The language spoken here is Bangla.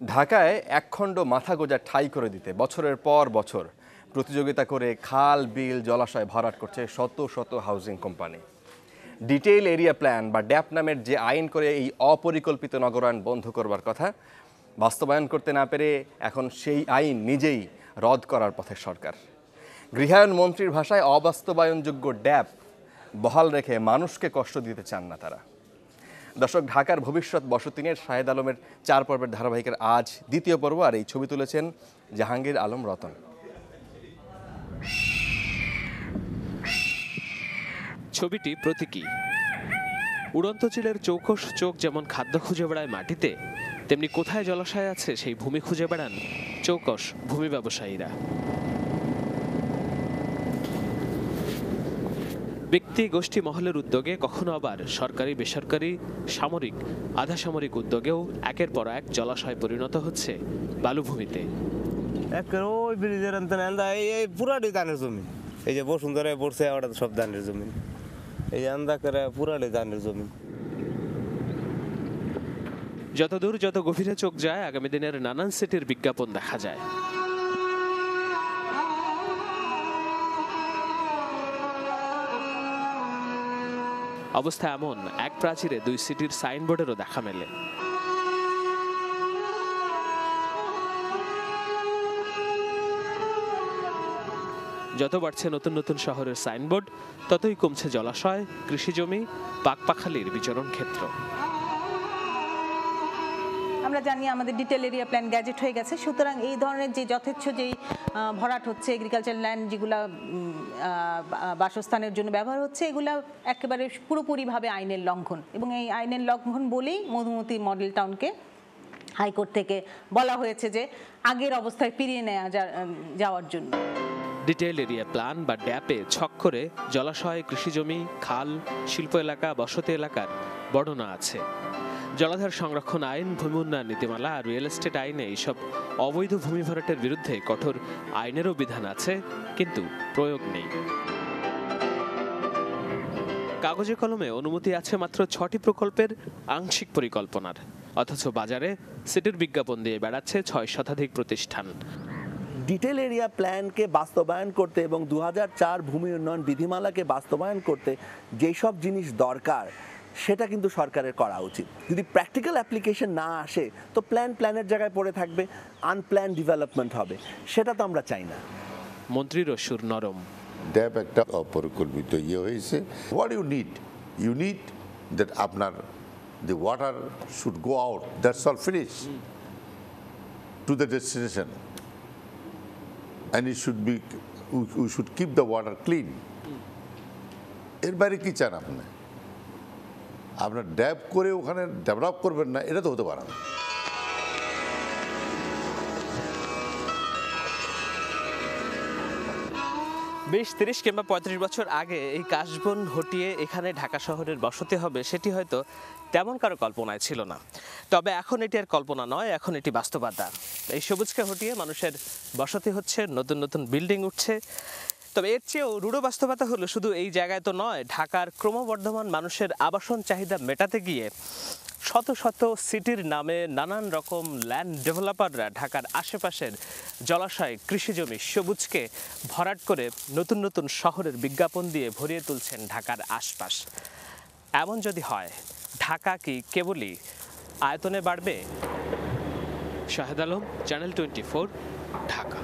ঢাকায় একখণ্ড মাথা গোজা ঠাই করে দিতে বছরের পর বছর প্রতিযোগিতা করে খাল, বিল, জলাশয় ভরাট করছে শত শত housing company detail area plan বা ড্যাপ নামের যে আইন করে এই অপরিকল্পিত নগরায়ণ বন্ধ করবার কথা, বাস্তবায়ন করতে না পেরে এখন সেই আইন নিজেই রদ করার পথে সরকার। গৃহায়ণ মন্ত্রীর ভাষায় অবাস্তবায়নযোগ্য ড্যাপ বহাল রেখে মানুষকে কষ্ট দিতে চান না তারা। দর্শক, ঢাকার ভবিষ্যৎ বসতি নিয়ে শাহেদ আলমের চার পর্বের ধারাবাহিকের আজ দ্বিতীয় পর্ব আর এই ছবি তুলেছেন জাহাঙ্গীর আলম রতন। ছবিটি প্রতীকী। উড়ন্ত চিলের চৌকস চোখ যেমন খাদ্য খুঁজে বেড়ায় মাটিতে, তেমনি কোথায় জলাশয় আছে সেই ভূমি খুঁজে বেড়ান চৌকস ভূমি ব্যবসায়ীরা। ব্যক্তি গোষ্ঠী মহলের উদ্যোগে কখনো আবার সরকারি বেসরকারি সামরিক আধা সামরিক উদ্যোগেও একের পর এক জলাশয় পরিণত হচ্ছে বালুভূমিতে। ওই ব্রিজের আনতে এই এই পুরাটি ধানের জমি। এই যে বসুন্ধরা পড়ছে ওটা সব ধানের জমি। এই যে আন্দা করে পুরাটি ধানের জমি। যত দূর যত গভীরে চোখ যায় আগামী দিনের নানান সিটির বিজ্ঞাপন দেখা যায়। অবস্থা এমন, এক প্রাচীরে দুই সিটির সাইনবোর্ডেরও দেখা মেলে। যত বাড়ছে নতুন নতুন শহরের সাইনবোর্ড, ততই কমছে জলাশয়, কৃষিজমি পাকপাখালির বিচরণ ক্ষেত্র। আমরা জানি আমাদের ডিটেল এরিয়া প্ল্যান গ্যাজেট হয়ে গেছে। সুতরাং এই ধরনের যে যথেচ্ছ যেই ভরাট হচ্ছে এগ্রিকালচার ল্যান্ড যেগুলা বাসস্থানের জন্য ব্যবহার হচ্ছে, এগুলো একেবারে পুরোপুরিভাবে আইনের লঙ্ঘন। এবং এই আইনের লঙ্ঘন বলেই মধুমতি মডেল টাউনকে হাইকোর্ট থেকে বলা হয়েছে যে, আগের অবস্থায় ফিরিয়ে নেওয়া যাওয়ার জন্য। ডিটেইল এরিয়া প্ল্যান বা ড্যাপে ছক করে জলাশয়, কৃষিজমি, খাল, শিল্প এলাকা, বসতি এলাকার বর্ণনা আছে। জলাধার সংরক্ষণ আইন, ভূমি উন্নয়ন নীতিমালা আর রিয়েল এস্টেট আইনে এইসব অবৈধ ভূমি ভরাটের বিরুদ্ধে কঠোর আইনেরও বিধান আছে, কিন্তু প্রয়োগ নেই। কাগজে কলমে অনুমতি আছে মাত্র ছটি প্রকল্পের আংশিক পরিকল্পনার, অথচ বাজারে সিটির বিজ্ঞাপন দিয়ে বেড়াচ্ছে ছয় শতাধিক প্রতিষ্ঠান। ডিটেল এরিয়া প্ল্যানকে বাস্তবায়ন করতে এবং দু ভূমি উন্নয়ন বিধিমালাকে বাস্তবায়ন করতে যেসব জিনিস দরকার সেটা কিন্তু সরকারের করা উচিত। যদি প্র্যাকটিক্যাল অ্যাপ্লিকেশন না আসে তো প্ল্যান প্ল্যানের জায়গায় পড়ে থাকবে আনপ্ল্যান ডেভেলপমেন্ট হবে। সেটা তো আমরা চাই না। মন্ত্রীর সুর নরম। ড্যাব একটা অপরিকল্পিত ইয়ে হয়েছে। What you need you need that আপনার the water should go out that's all finish to the destination and it should be we should keep the water clean এর বাইরে কি চান আপনি? আপনার ড্যাব করে ওখানে ডেভেলপ করবেন না, এটা তো হতে পারে না। বিশ, তিরিশ কিংবা পঁয়ত্রিশ বছর আগে এই কাশবন হটিয়ে এখানে ঢাকা শহরের বসতি হবে, সেটি হয়তো তেমন কারও কল্পনায় ছিল না। তবে এখন এটি আর কল্পনা নয়, এখন এটি বাস্তবতা এই সবুজকে হটিয়ে মানুষের বসতি হচ্ছে, নতুন নতুন বিল্ডিং উঠছে। তবে এর চেয়েও রূঢ় বাস্তবতা হলো শুধু এই জায়গায় তো নয়, ঢাকার ক্রমবর্ধমান মানুষের আবাসন চাহিদা মেটাতে গিয়ে শত শত সিটির নামে নানান রকম ল্যান্ড ডেভেলপাররা ঢাকার আশেপাশের জলাশয় কৃষিজমি সবুজকে ভরাট করে নতুন নতুন শহরের বিজ্ঞাপন দিয়ে ভরিয়ে তুলছেন ঢাকার আশপাশ। এমন যদি হয়, ঢাকা কি কেবলই আয়তনে বাড়বে? Shahed Alam channel twenty Dhaka.